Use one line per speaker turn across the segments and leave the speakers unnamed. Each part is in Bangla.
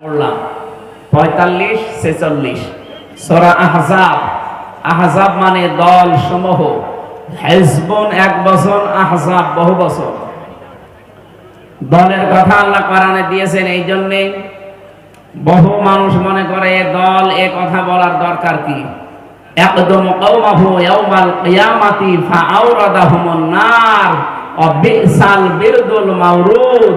পড়লাম। পঁয়তাল্লিশ, ছেচল্লিশ। সোরা আহজাব। আহজাব মানে দল সমূহ হেজবন এক বছর, আহজাব বহু বছর। দলের কথা আল্লাহ দিয়েছেন, এই জন্যে বহু মানুষ মনে করে দল, এ কথা বলার দরকার কি? একদম কওমাহু ইয়াউমাল কিয়ামাতি ফাআওরাদাহুমুন নার ওয়া বিরদুল মাওরুদ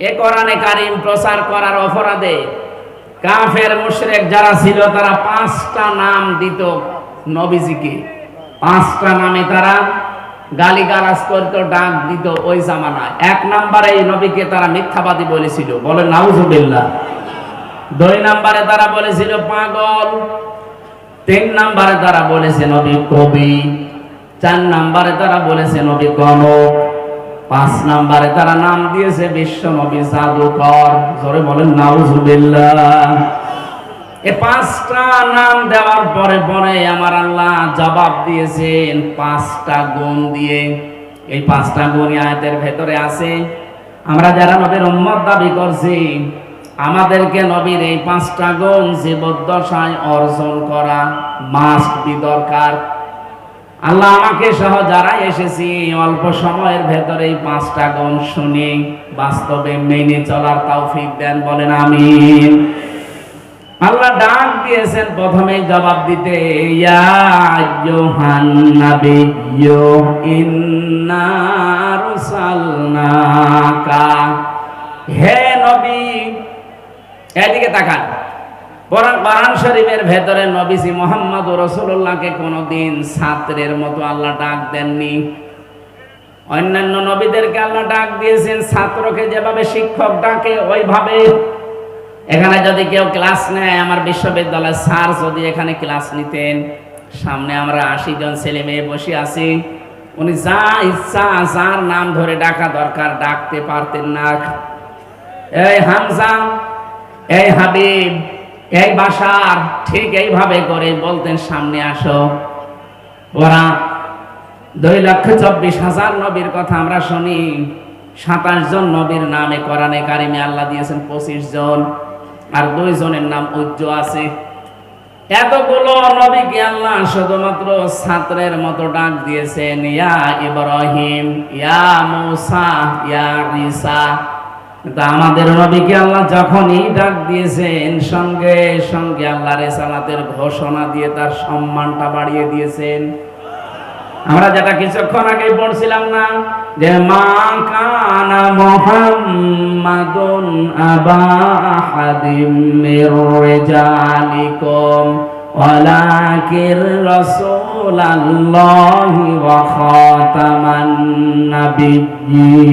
এ কোরআনে কারিম প্রচার করার অপরাধে কাফের মুশরিক যারা ছিল, তারা পাঁচটা নাম দিত নবীজিকে। পাঁচটা নামে তারা গালিগালাজ করত, ডাক দিত ওই জামানায়। এক নম্বরে এই নবীকে তারা মিথ্যাবাদী বলেছিল। বলে, নাউজুবিল্লাহ। দুই নম্বরে তারা বলেছিল, পাগল। তিন নম্বরে তারা বলেছে, নবী কবি। চার নম্বরে তারা বলেছে, নবী কনক। পাঁচ নাম্বারে তারা নাম দিয়েছে বিশ্ব নবী জাদুকর। জোরে বলেন, নাউজুবিল্লাহ। এ পাঁচটা নাম দেওয়ার পরে পরে আমার আল্লাহ জবাব দিয়েছেন পাঁচটা গুণ দিয়ে। এই পাঁচটা গুণ আয়াতের ভেতরে আছে। আমরা যারা নবীর উম্মত দাবি করছি, আমাদেরকে নবীর এই পাঁচটা গুণ জীবদ্দশায় অর্জন করা মাস্ট বি দরকার। আল্লাহ আমাকে সহ যারা এসেছি, অল্প সময়ের ভেতরে এই পাঁচটা গুণ শুনি, বাস্তবে মেনে চলার তৌফিক দেন, বলেন আমিন। আল্লাহ ডাক দিয়েছেন প্রথমে জবাব দিতে হে নবী, এদিকে তাকান। কোরআন কোরআন শরীফের ভেতরে নবীজি মোহাম্মদ রসুল্লাহকে কোনোদিন ছাত্রের মতো আল্লাহ ডাক দেননি। অন্যান্য নবীদেরকে আল্লাহ ডাক দিয়েছেন, ছাত্রকে যেভাবে শিক্ষক ডাকে, ওইভাবে। এখানে যদি কেউ ক্লাস নেয়, আমার বিশ্ববিদ্যালয়ের স্যার যদি এখানে ক্লাস নিতেন, সামনে আমরা আশি জন ছেলে মেয়ে বসে আছি, উনি যা ইচ্ছা, যার নাম ধরে ডাকা দরকার, ডাকতে পারতেন না। এই হামজা, এই হাবিব এই বাসার ঠিক এইভাবে করে বলতেন, সামনে আসো। ওরা দুই লক্ষ চব্বিশ হাজার নবীর কথা আমরা শুনি। সাতাশ জন নবীর নামে কোরআনে কারিমে আল্লাহ দিয়েছেন পঁচিশ জন, আর দুই জনের নাম উজ্জ আছে। এতগুলো নবীকে আল্লাহ শুধুমাত্র ছাত্রের মতো ডাক দিয়েছেন, ইয়া ইব্রাহিম, ইয়া মুসা, ইয়া ঈসা। তা আমাদের নবীকে আল্লাহ যখনই ডাক দিয়েছেন, সঙ্গে সঙ্গে আল্লাহ রেসালাতের ঘোষণা দিয়ে তার সম্মানটা বাড়িয়ে দিয়েছেন। আমরা যেটা কিছুক্ষণ আগে পড়ছিলাম না, যে মা কানা মুহাম্মাদুন আবা আহাদিম মির রিজালিকুম, ওয়ালাকির রাসূলাল্লাহি ওয়া খাতামান নাবিয়্যিন।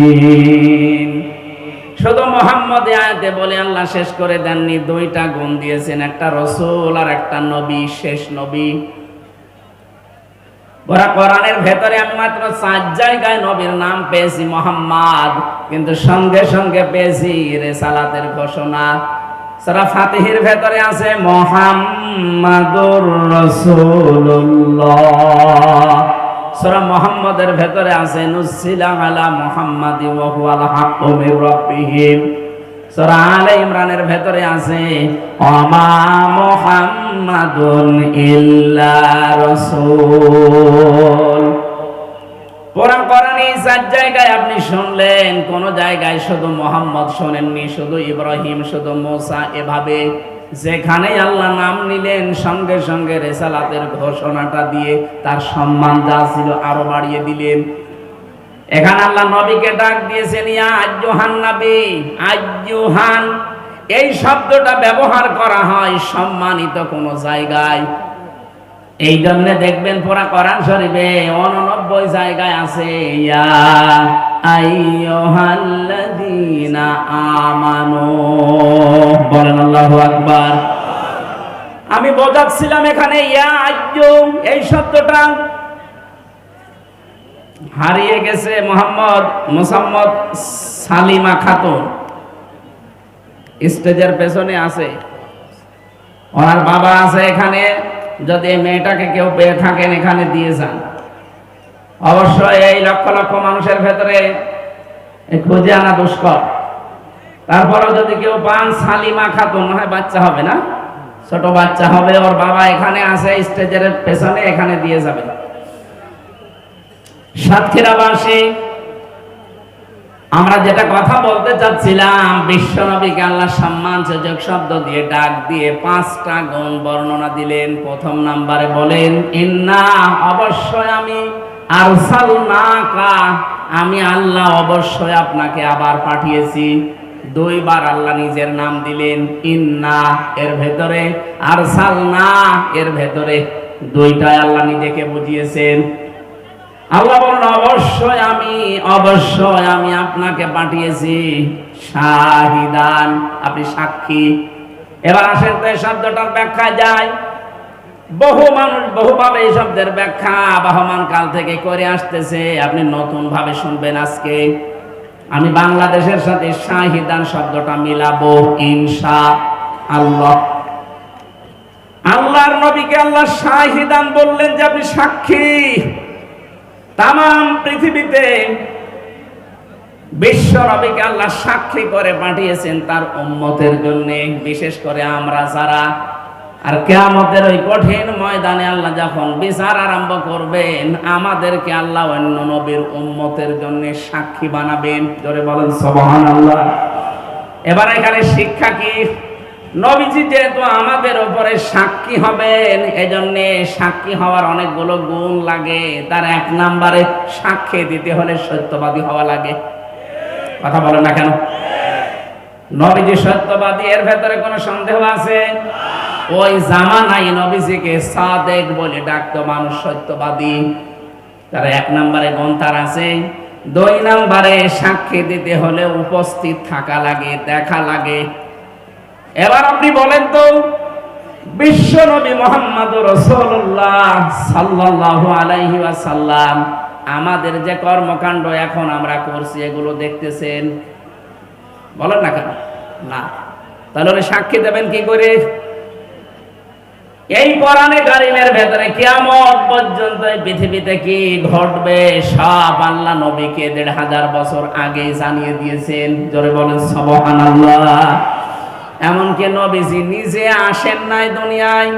শুধু মোহাম্মদ আয়াতে বলে আল্লাহ শেষ করে দেননি, দুইটা গুণ দিয়েছেন, একটা রসুল আর একটা নবী, শেষ নবী। ওরা কোরআনের ভেতরে চার জায়গায় নবীর নাম পেয়েছি মোহাম্মদ, কিন্তু সঙ্গে সঙ্গে পেয়েছি রেসালাতের ঘোষণা। সারা ফাতিহির ভেতরে আছে মোহাম্মদুর রসুল্লাহ সূরা মুহাম্মাদের ভেতরে আছে নুসিলা আলা মুহাম্মাদি ওয়া হুয়াল হাক্কু মির রাব্বিহিম। সূরা আলে ইমরানের ভেতরে আছে আমা মুহাম্মাদুন ইল্লা রাসূল। কোরআন কোরআন এই চার জায়গায় আপনি শুনলেন, কোন জায়গায় শুধু মোহাম্মদ শোনেননি, শুধু ইব্রাহিম, শুধু মোসা, এভাবে যেখানে আল্লাহ নাম নিলেন, সঙ্গে সঙ্গে রেসালাতের ঘোষণাটা দিয়ে তার সম্মান যা ছিল আরও বাড়িয়ে দিলেন। এখানে আল্লাহ নবীকে ডাক দিয়েছেন, ইয়া আজ্জুহান নবী আজ্জুহান এই শব্দটা ব্যবহার করা হয় সম্মানিত কোন জায়গায়। এই জন্য দেখবেন পুরা কোরআন শরীফে অননব্বই জায়গায় আছে, ইয়া আইয়ুহাল্লাযীনা আমানু। বলেন আল্লাহু আকবার। আমি বোঝাচ্ছিলাম এখানে, ইয়া আইয়ু এই শব্দটা হারিয়ে গেছে মোহাম্মদ মোসাম্মদ সালিমা খাতুন। স্টেজের পেছনে আছে। ওনার বাবা আছে এখানে, যদি মেয়েটাকে কেউ পেয়ে থাকেন এখানে দিয়ে যান। অবশ্যই এই লক্ষ লক্ষ মানুষের ভেতরে খুঁজে আনা দুষ্কর। তারপরেও যদি কেউ পান সালিমা খাতুন হয় বাচ্চা হবে না? ছোট বাচ্চা হবে, ওর বাবা এখানে স্টেজের পেছনে এখানে দিয়ে যাবে। সাতক্ষীরাবাসী, আমরা যেটা কথা বলতে চাচ্ছিলাম, বিশ্বনবীকে আল্লাহ সম্মান সূচক শব্দ দিয়ে ডাক দিয়ে পাঁচটা গুণ বর্ণনা দিলেন। প্রথম নাম্বারে বলেন, ইন্না, অবশ্যই আমি কা আমি আল্লাহ অবশ্যই আপনাকে আবার পাঠিয়েছি। দুইবার আল্লাহ নিজের নাম দিলেন, ইন্না, এর ভেতরে আরসাল না এর ভেতরে দুইটাই আল্লাহ নিজেকে বুঝিয়েছেন। আল্লাহ বলেন, অবশ্যই আমি অবশ্যই আমি আপনাকে পাঠিয়েছি। শাহিদান, আপনি সাক্ষী। এবার আসেন তো এই শব্দটার ব্যাখ্যা যায় বহু মানুষ বহুভাবে এই শব্দের ব্যাখ্যা আবাহমান কাল থেকে করে আসতেছে। আপনি নতুন ভাবে শুনবেন আজকে। আমি বাংলাদেশের সাথে শাহিদান শব্দটা মিলাবো, ইনশা আল্লাহ। আল্লাহর নবীকে আল্লাহ শাহিদান বললেন যে আপনি সাক্ষী। তাম পৃথিবীতে বিশ্ব নবীকে আল্লাহ সাক্ষী করে পাঠিয়েছেন তার উম্মতের জন্য। বিশেষ করে আমরা যারা আর কেয়ামতের ওই কঠিন ময়দানে আল্লাহ যখন বিচার আরম্ভ করবেন, আমাদেরকে আল্লাহ অন্য নবীর উম্মতের জন্য সাক্ষী বানাবেন। জোরে বলেন সবহান আল্লাহ এবার এখানে শিক্ষা কি? নবীজি যেহেতু আমাদের উপরে সাক্ষী হবেন, এজন্য সাক্ষী হওয়ার অনেকগুলো গুণ লাগে। তার এক নাম্বারে সাক্ষী দিতে হলে সত্যবাদী হওয়া লাগে। কথা বলেন না কেন? নবীজি সত্যবাদী, এর ভেতরে কোনো সন্দেহ আছে? ওই জামানাই নবীজিকে সাদেক বলে ডাকতো মানুষ সত্যবাদী। তার এক নম্বরে গন্তার আছে, দুই নম্বরে সাক্ষী দিতে হলে উপস্থিত থাকা লাগে, দেখা লাগে। এবার আপনি বলেন তো, বিশ্ব নবী মোহাম্মদ রসুল্লাহ সাল্লাহ আলাইহি আমাদের যে কর্মকাণ্ড এখন আমরা করছি, এগুলো দেখতেছেন? বলেন না কেন? না। তাহলে সাক্ষী দেবেন কি করে? এই কোরআনে কারিমের ভেতরে কিয়ামত পর্যন্ত পৃথিবীতে কি ঘটবে, সব আল্লাহ নবীকে দেড় হাজার বছর আগে জানিয়ে দিয়েছেন। জোরে বলেন, সুবহানাল্লাহ। এমনকি নবীজি নিজে আসেন নাই দুনিয়ায়,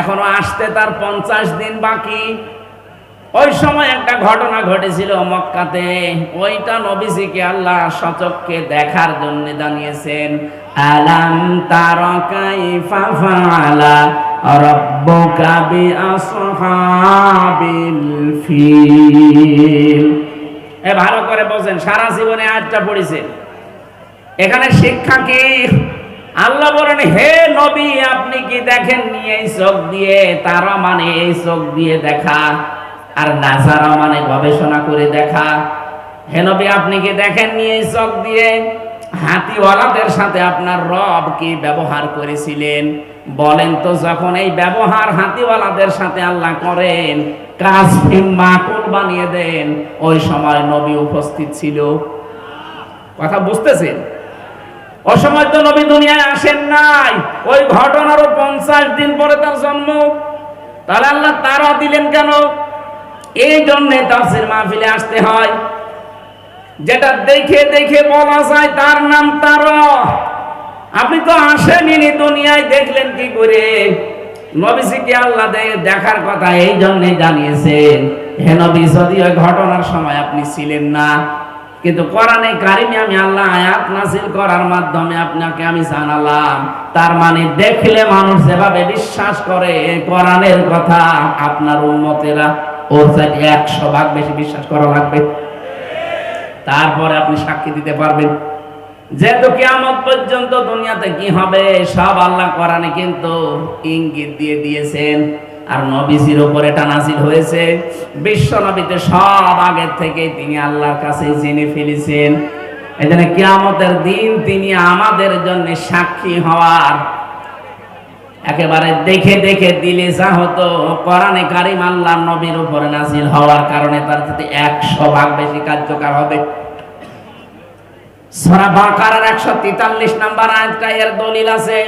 এখনও আসতে তার পঞ্চাশ দিন বাকি। ওই সময় একটা ঘটনা ঘটেছিল মক্কাতে, ওইটা নবীজিকে আল্লাহ সচককে দেখার জন্য জানিয়েছেন, আলাম তারকাইফা ফাআলা রাব্বুকা বিআসহাবিল ফিল এ ভালো করে বলছেন সারা জীবনে আজটা পড়েছেন। এখানে শিক্ষা কি? আল্লাহ বলেন, হে নবী, আপনি কি দেখেননি এই চোখ দিয়ে? তারা মানে এই চোখ দিয়ে দেখা। আর নাজারা মানে গবেষণা করে দেখা। হে নবী, আপনি কি দেখেননি এই চোখ দিয়ে? হাতিওয়ালাদের সাথে আপনার রব কি ব্যবহার করেছিলেন? বলেন তো, যখন এই ব্যবহার হাতিওয়ালাদের সাথে আল্লাহ করেন, কাজ মাকুল বানিয়ে দেন, ওই সময় নবী উপস্থিত ছিল। কথা বুঝতেছেন? অসময় তো নবী দুনিয়ায় আসেন নাই। ওই ঘটনারও পঞ্চাশ দিন পরে তার জন্ম। তাহলে আল্লাহ তারা দিলেন কেন? এই জন্যে তাফসির মাহফিলে আসতে হয়। যেটা দেখে দেখে বলা যায়, তার নাম তার। আপনি তো আসেনি দুনিয়ায়, দেখলেন কি করে? দেখার কথা এই জন্যে জানিয়েছেন। হে নবী, যদি ওই ঘটনার সময় আপনি ছিলেন না, কিন্তু কারিমে আমি আল্লাহ আয়াত নাসিল করার মাধ্যমে আপনাকে আমি জানালাম। তার মানে দেখলে মানুষ যেভাবে বিশ্বাস করে, কোরআনের কথা আপনার উন্মতেরা ওর চাইতে একশো ভাগ বেশি বিশ্বাস করা লাগবে। তারপরে আপনি সাক্ষী দিতে পারবেন। যেহেতু কিয়ামত পর্যন্ত দুনিয়াতে কি হবে, সব আল্লাহ কোরআনে কিন্তু ইঙ্গিত দিয়ে দিয়েছেন। আর নবীজির উপরে এটা নাজিল হয়েছে। বিশ্ব নবীতে সব আগের থেকে তিনি আল্লাহর কাছে জেনে ফেলেছেন। জন্য কিয়ামতের দিন তিনি আমাদের জন্য সাক্ষী হওয়ার একেবারে দেখে দেখে দিলে যা হতো। কোরআনে কারিম আল্লাহ নবীর উপরে নাজিল হওয়ার কারণে তার সাথে একশো ভাগ বেশি কার্যকর হবে। বাকারার 143 নাম্বার আছে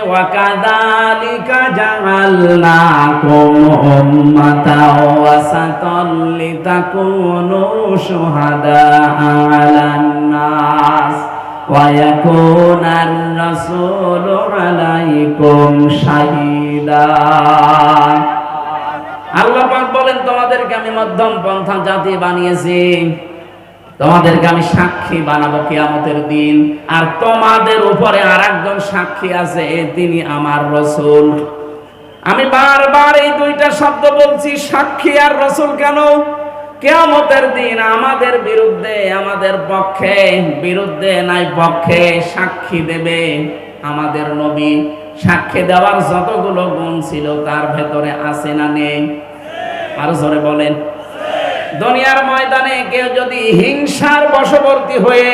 ইয়াকুনার রাসূলু আলাইকুম শাহিদা আল্লাহ পাক বলেন, তোমাদেরকে আমি মধ্যম পন্থা জাতি বানিয়েছি। তোমাদেরকে আমি সাক্ষী বানাবো কিয়ামতের দিন। আর তোমাদের উপরে আর একজন সাক্ষী আছে তিনি আমার রসুল। আমি বারবার এই দুইটা শব্দ বলছি, সাক্ষী আর রসুল কেন? কেয়ামতের দিন আমাদের বিরুদ্ধে, আমাদের পক্ষে, বিরুদ্ধে নাই পক্ষে সাক্ষী দেবে আমাদের নবী। সাক্ষী দেওয়ার যতগুলো গুণ ছিল তার ভেতরে আছে না নেই। আর জোরে বলেন। দুনিয়ার ময়দানে কেউ যদি হিংসার বশবর্তী হয়ে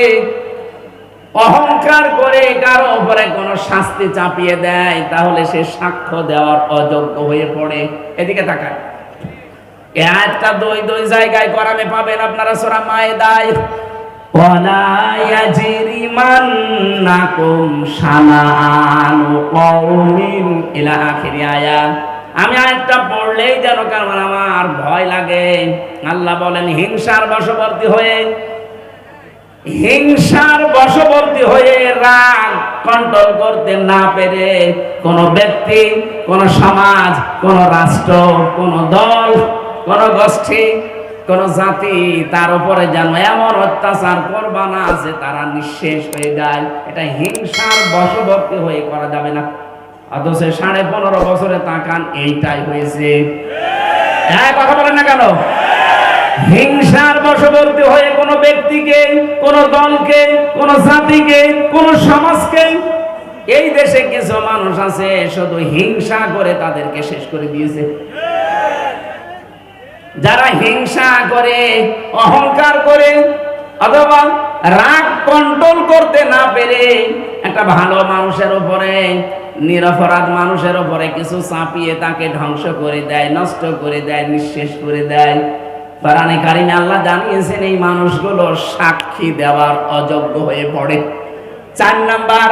অহংকার করে কারও উপরে কোনো শাস্তি চাপিয়ে দেয়, তাহলে সে সাক্ষ্য দেওয়ার অযোগ্য হয়ে পড়ে। এদিকে তাকায় এ আয়াতটা দুই দুই জায়গায় করামে পাবেন আপনারা সোরা মায়েদায় ولا يجرمنكم شنآن قوم إلى آخر آية আমি আরেকটা পড়লেই যেন কারণ আমার ভয় লাগে আল্লাহ বলেন হিংসার বশবর্তী হয়ে হিংসার বশবর্তী হয়ে রাগ কন্ট্রোল করতে না পেরে কোন ব্যক্তি কোন সমাজ কোন রাষ্ট্র কোন দল কোন গোষ্ঠী, কোন জাতি তার উপরে যেন এমন অত্যাচার করবা না যে তারা নিঃশেষ হয়ে যায়। এটা হিংসার বশবর্তী হয়ে করা যাবে না। অথচ সাড়ে পনেরো বছরে তাকান, এইটাই হয়েছে। হ্যাঁ কথা বলেন না কেন? হিংসার বশবর্তী হয়ে কোন ব্যক্তিকে, কোন দলকে, কোন জাতিকে, কোন সমাজকে, এই দেশে কিছু মানুষ আছে, শুধু হিংসা করে তাদেরকে শেষ করে দিয়েছে। যারা হিংসা করে, অহংকার করে, অথবা রাগ কন্ট্রোল করতে না পেরে একটা ভালো মানুষের উপরে, নিরপরাধ মানুষের উপরে কিছু চাপিয়ে তাকে ধ্বংস করে দেয়, নষ্ট করে দেয়, নিঃশেষ করে দেয়। কোরআনে কারিমে আল্লাহ জানিয়েছেন, এই মানুষগুলো সাক্ষী দেওয়ার অযোগ্য হয়ে পড়ে। চার নাম্বার,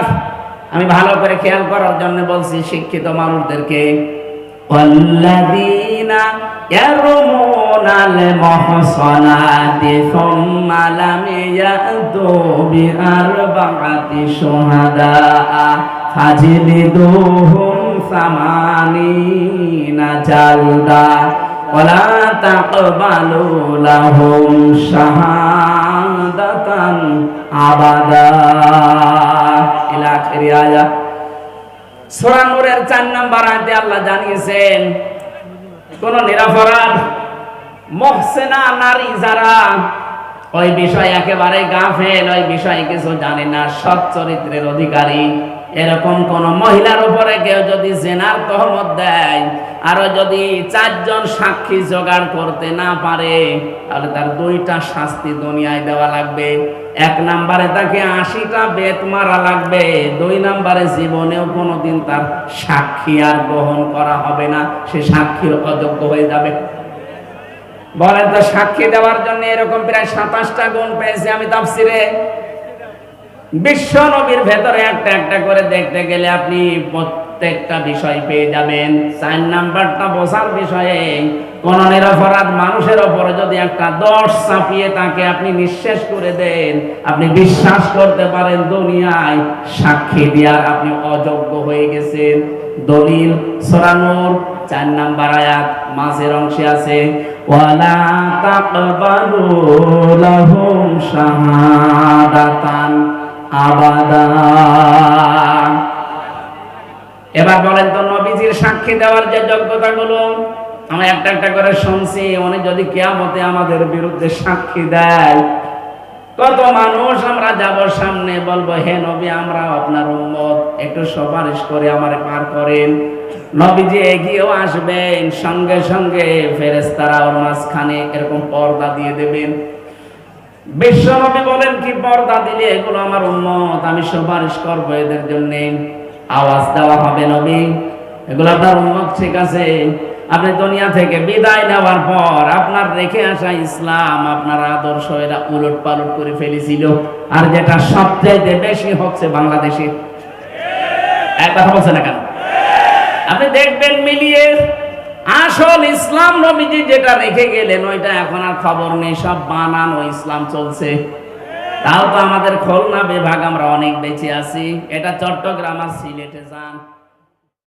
আমি ভালো করে খেয়াল করার জন্য বলছি, শিক্ষিত মানুষদেরকে والذين يرمون المحصنات ثم لم يأتوا بأربعة شهداء فاجلدوهم ثمانين جلدا ولا تقبلوا لهم شهادة أبدا إلى آخر آية সূরা নূরের 4 নম্বর আয়াতে আল্লাহ জানিয়েছেন কোন নিরাপরাধ মহসেনা নারী যারা ওই বিষয় একেবারে গাফেল, ওই বিষয়ে কিছু জানে না, সৎ চরিত্রের অধিকারী। এরকম কোন মহিলার উপরে কেউ যদি জেনার তহমত দেয়, আরও যদি চারজন সাক্ষী জোগাড় করতে না পারে, তাহলে তার দুইটা শাস্তি দুনিয়ায় দেওয়া লাগবে। এক নাম্বারে তাকে আশিটা বেত মারা লাগবে, দুই নাম্বারে জীবনেও কোনোদিন তার সাক্ষী আর গ্রহণ করা হবে না, সে সাক্ষীর অযোগ্য হয়ে যাবে। বলেন তো, সাক্ষী দেওয়ার জন্য এরকম প্রায় সাতাশটা গুণ পেয়েছি আমি তাফসিরে। বিশ্ব নবীর ভেতরে একটা একটা করে দেখতে গেলে আপনি প্রত্যেকটা বিষয় পেয়ে যাবেন। চার নাম্বারটা বোঝার বিষয়ে কোন নিরপরাধ মানুষের ওপরে যদি একটা দশ চাপিয়ে তাকে আপনি নিঃশেষ করে দেন, আপনি বিশ্বাস করতে পারেন দুনিয়ায় সাক্ষী দেওয়ার আপনি অযোগ্য হয়ে গেছেন। দলিল সরানোর চার নাম্বার আয়াত, মাঝের অংশে আছে ওয়ালা তাকবালু লাহুম শাহাদাতান আবাদা। এবার বলেন তো নবীজির সাক্ষী দেওয়ার যে যোগ্যতা গুলো আমরা একটা একটা করে শুনছি, উনি যদি কেয়ামতে আমাদের বিরুদ্ধে সাক্ষী দেয়, কত মানুষ আমরা যাব সামনে, বলব, হে নবী, আমরা আপনার উম্মত। একটু সুপারিশ করে আমার পার করেন। নবীজি এগিয়েও আসবেন, সঙ্গে সঙ্গে ফেরেস্তারা ওর মাঝখানে এরকম পর্দা দিয়ে দেবেন। বিশ্ব নবী বলেন, কি পর্দা দিলে এগুলো আমার উম্মত? আমি সুপারিশ করব এদের জন্য। আওয়াজ দেওয়া হবে নবী। এগুলো আপনার উম্মত, ঠিক আছে। আপনি দুনিয়া থেকে বিদায় নেওয়ার পর আপনার রেখে আসা ইসলাম আপনার আদর্শ এরা উলট পালট করে ফেলেছিল। আর যেটা সবচেয়ে বেশি হচ্ছে বাংলাদেশে। এক কথা বলছে না কেন? আপনি দেখবেন মিলিয়ে আসল ইসলাম নবীজি যেটা রেখে গেলেন, ওইটা এখন আর খবর নেই, সব বানানো ইসলাম চলছে। তাও তো আমাদের খুলনা বিভাগ, আমরা অনেক বেঁচে আছি। এটা চট্টগ্রাম আর সিলেটে যান।